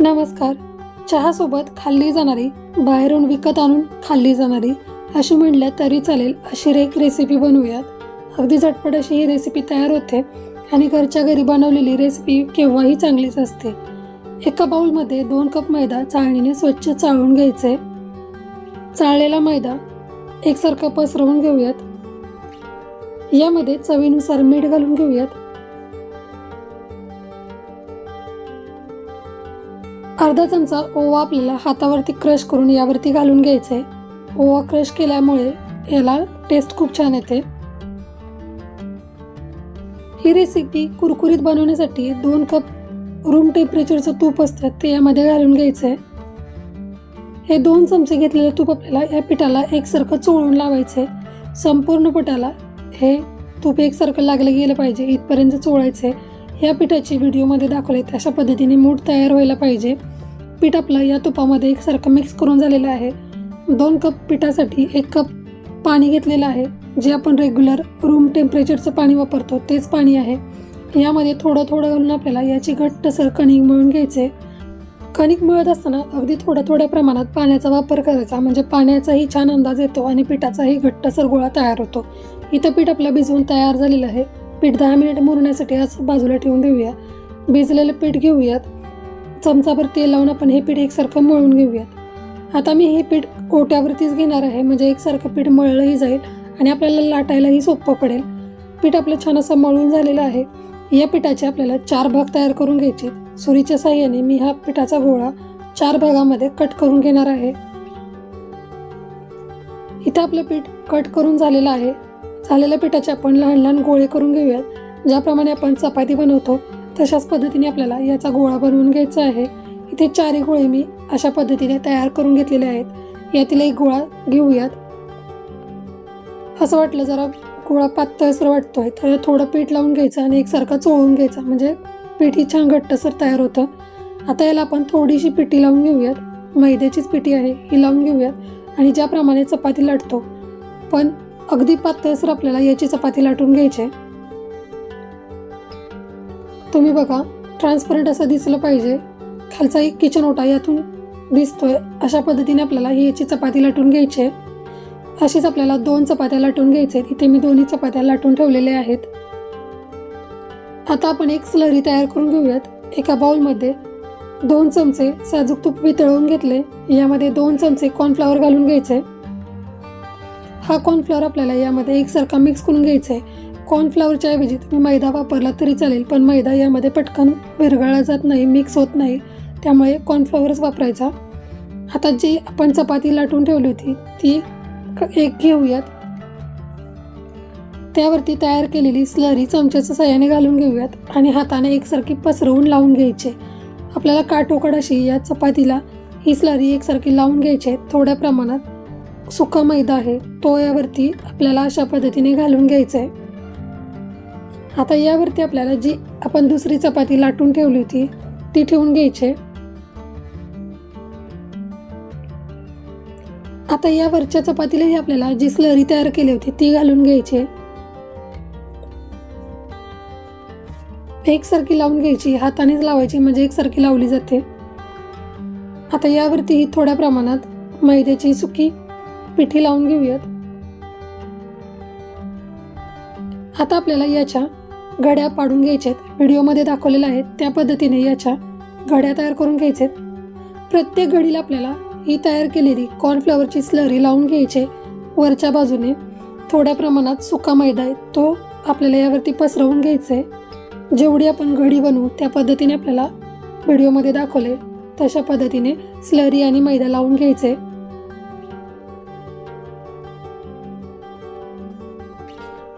नमस्कार. चहासोबत खाल्ली जाणारी बाहेरून विकत आणून खाल्ली जाणारी अशी म्हणल्या तरी चालेल अशी एक रेसिपी बनवूयात. अगदी झटपट अशी ही रेसिपी तयार होते आणि घरच्या घरी बनवलेली रेसिपी केव्हाही चांगलीच असते. एका बाउलमध्ये दोन कप मैदा चाळणीने स्वच्छ चाळून घ्यायचे. चाळलेला मैदा एकसारखा पसरवून घेऊयात. यामध्ये चवीनुसार मीठ घालून घेऊयात. अर्धा चमचा ओवा आपल्याला हातावरती क्रश करून यावरती घालून घ्यायचे. ओवा क्रश केल्यामुळे याला टेस्ट खूप छान येते. ही रेसिपी कुरकुरीत बनवण्यासाठी दोन कप रूम टेम्परेचरचं तूप असतं ते यामध्ये घालून घ्यायचे. हे दोन चमचे घेतलेलं तूप आपल्याला या पिठाला एकसारखं चोळून लावायचे. संपूर्ण पिठाला हे तूप एकसारखं लागलं गेलं पाहिजे इथपर्यंत चोळायचे. या पिठाची व्हिडिओमध्ये दाखवले तशा पद्धतीने मूठ तयार व्हायला पाहिजे. पीठ आपलं या तुपामध्ये एकसारखं मिक्स करून झालेलं आहे. दोन कप पिठासाठी एक कप पाणी घेतलेलं आहे. जे आपण रेग्युलर रूम टेम्परेचरचं पाणी वापरतो तेच पाणी आहे. यामध्ये थोडं थोडं घालून आपल्याला याची घट्टसर कणिक मिळून घ्यायचे. कणिक मिळत असताना अगदी थोड्या थोड्या प्रमाणात पाण्याचा वापर करायचा. म्हणजे पाण्याचाही छान अंदाज येतो आणि पिठाचाही घट्टसर गोळा तयार होतो. इथं पीठ आपलं भिजवून तयार झालेलं आहे. पीठ दहा मिनिट मुरण्यासाठी असं बाजूला ठेवून देऊया. भिजलेलं पीठ घेऊयात. चमचाभर तेल लावून आपण हे पीठ एकसारखं मळून घेऊयात. आता मी हे पीठ ओट्यावरतीच घेणार आहे. म्हणजे एकसारखं पीठ मळलंही जाईल आणि आपल्याला लाटायलाही सोपं पडेल. पीठ आपलं छान असं मळून झालेलं आहे. या पिठाचे आपल्याला चार भाग तयार करून घ्यायचे सुरीच्या साह्याने मी हा पिठाचा गोळा चार भागामध्ये कट करून घेणार आहे. इथं आपलं पीठ कट करून झालेलं आहे. झालेल्या पिठाचे आपण लहान लहान गोळे करून घेऊयात. ज्याप्रमाणे आपण चपाती बनवतो तशाच पद्धतीने आपल्याला याचा गोळा बनवून घ्यायचा आहे. इथे चारही गोळे मी अशा पद्धतीने तयार करून घेतलेले आहेत. यातील एक गोळा घेऊयात. असं वाटलं जरा गोळा पातळसर वाटतोय तर थोडं पीठ लावून घ्यायचं आणि एकसारखं चोळून घ्यायचा. म्हणजे पीठ ही छान घट्टसर तयार होतं. आता याला आपण थोडीशी पिठी लावून घेऊयात. मैद्याचीच पिठी आहे ही लावून घेऊयात. आणि ज्याप्रमाणे चपाती लाटतो. पण अगदी पातळसर आपल्याला याची चपाती लाटून घ्यायची आहे. तुम्ही बघा ट्रान्सपरंट असं दिसलं पाहिजे. खालचा एक किचन ओटा यातून दिसतोय. अशा पद्धतीने आपल्याला ही याची चपाती लाटून घ्यायची आहे. अशीच आपल्याला दोन चपात्या लाटून घ्यायचे इथे मी दोन्ही चपात्या लाटून ठेवलेल्या आहेत. आता आपण एक स्लरी तयार करून घेऊयात. एका बाउलमध्ये दोन चमचे साजूक तूप वितळवून घेतले. यामध्ये दोन चमचे कॉर्नफ्लॉवर घालून घ्यायचे. हा कॉर्नफ्लॉवर आपल्याला यामध्ये एकसारखा मिक्स करून घ्यायचा आहे. कॉर्नफ्लॉवरच्या ऐवजी तुम्ही मैदा वापरला तरी चालेल पण मैदा यामध्ये पटकन विरघळला जात नाही मिक्स होत नाही. त्यामुळे कॉर्नफ्लॉवरच वापरायचा. आता जी आपण चपाती लाटून ठेवली होती ती क- एक घेऊयात. त्यावरती तयार केलेली स्लरी चमच्याच्या सहाय्याने घालून घेऊयात आणि हाताने एकसारखी पसरवून लावून घ्यायचे. आपल्याला काटोकड अशी या चपातीला ही स्लरी एकसारखी लावून घ्यायची. आहे थोड्या प्रमाणात सुका मैदा आहे तो यावरती आपल्याला अशा पद्धतीने घालून घ्यायचा आहे. आता यावरती आपल्याला जी आपण दुसरी चपाती लाटून ठेवली होती ती ठेवून घ्यायची. आता या वरच्या चपातीलाही आपल्याला जी स्लरी तयार केली होती ती घालून घ्यायची. आहे. एकसारखी लावून घ्यायची हातानेच लावायची म्हणजे एकसारखी लावली जाते. आता यावरतीही थोड्या प्रमाणात मैद्याची सुकी पिठी लावून घेऊयात. आता आपल्याला याच्या घड्या पाडून घ्यायच्यात व्हिडिओमध्ये दाखवलेलं आहे त्या पद्धतीने याच्या घड्या तयार करून घ्यायच्यात प्रत्येक घडीला आपल्याला ही तयार केलेली कॉर्नफ्लॉवरची स्लरी लावून घ्यायची. वरच्या बाजूने थोड्या प्रमाणात सुका मैदा आहे तो आपल्याला यावरती पसरवून घ्यायचं. आहे जेवढी आपण घडी बनवू त्या पद्धतीने आपल्याला व्हिडिओमध्ये दाखवले तशा पद्धतीने स्लरी आणि मैदा लावून घ्यायचे.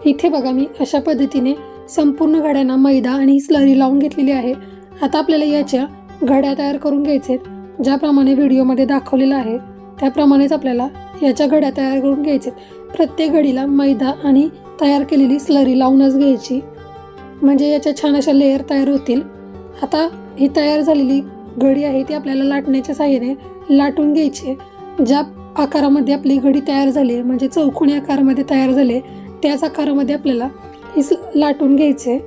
इथे बघा मी अशा पद्धतीने संपूर्ण घड्यांना मैदा आणि स्लरी लावून घेतलेली आहे. आता आपल्याला याच्या घड्या तयार करून घ्यायचे ज्याप्रमाणे व्हिडिओमध्ये दाखवलेलं आहे. त्याप्रमाणेच आपल्याला याच्या घड्या तयार करून घ्यायचे प्रत्येक घडीला मैदा आणि तयार केलेली स्लरी लावूनच घ्यायची. म्हणजे याच्या छान अशा लेअर तयार होतील. आता ही तयार झालेली घडी आहे ती आपल्याला लाटण्याच्या साह्याने लाटून घ्यायची आहे. ज्या आकारामध्ये आपली घडी तयार झाली आहे म्हणजे चौकोनी आकारामध्ये तयार झाली आहे, त्याच आकारामध्ये आपल्याला ही लाटून घ्यायचे.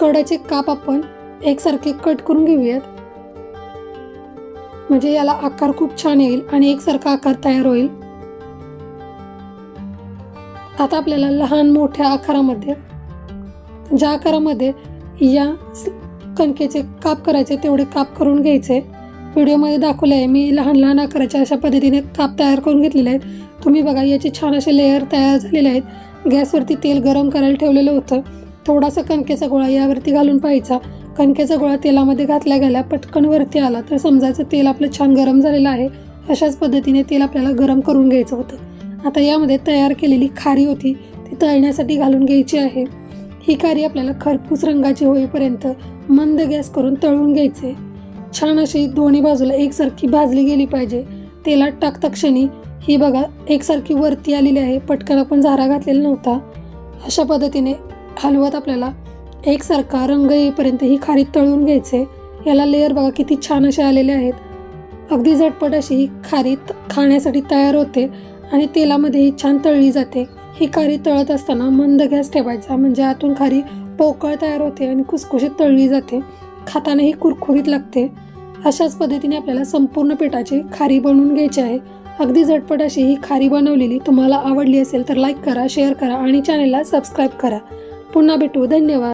कडाचे काप आपण एकसारखे कट करून घेऊयात. म्हणजे याला आकार खूप छान येईल आणि एकसारखा आकार तयार होईल. आता आपल्याला लहान मोठ्या आकारामध्ये ज्या आकारामध्ये या कणकेचे काप करायचे तेवढे काप करून घ्यायचे. व्हिडिओमध्ये दाखवले आहे मी लहान लहान आकाराच्या अशा पद्धतीने काप तयार करून घेतलेले आहेत. तुम्ही बघा याचे छान असे लेअर तयार झालेले आहेत. गॅसवरती तेल गरम करायला ठेवलेलं होतं. थोडासा कणकेचा गोळा यावरती घालून पाहायचा. कणकेचा गोळा तेलामध्ये घातल्या गेल्या पटकन वरती आला तर समजायचं तेल आपलं छान गरम झालेलं आहे. अशाच पद्धतीने तेल आपल्याला गरम करून घ्यायचं होतं. आता यामध्ये तयार केलेली खारी होती ती तळण्यासाठी घालून घ्यायची आहे. ही खारी आपल्याला खरपूस रंगाची होईपर्यंत मंद गॅस करून तळून घ्यायचे. छान अशी दोन्ही बाजूला एकसारखी भाजली गेली पाहिजे. तेलात टाकता क्षणी ही बघा एकसारखी वरती आलेली आहे. पटकन आपण झारा घातलेला नव्हता. अशा पद्धतीने हलवत आपल्याला एकसारखा रंग येईपर्यंत ही खारी तळून घ्यायचे. याला लेअर बघा किती छान असे आलेले आहेत. अगदी झटपट अशी ही खारी त- खाण्यासाठी तयार होते आणि तेलामध्ये ही छान तळली जाते. ही खारी तळत असताना मंद गॅस ठेवायचा म्हणजे आतून खारी पोकळ तयार होते आणि कुसकुशीत तळली जाते. खाताना ही कुरकुरीत लागते. अशाच पद्धतीने आपल्याला संपूर्ण पिठाची खारी बनवून घ्यायची आहे. अगदी झटपट अशी ही खारी बनवलेली तुम्हाला आवडली असेल तर लाईक करा शेअर करा आणि चॅनेलला सबस्क्राईब करा. पुन्हा भेटू. धन्यवाद.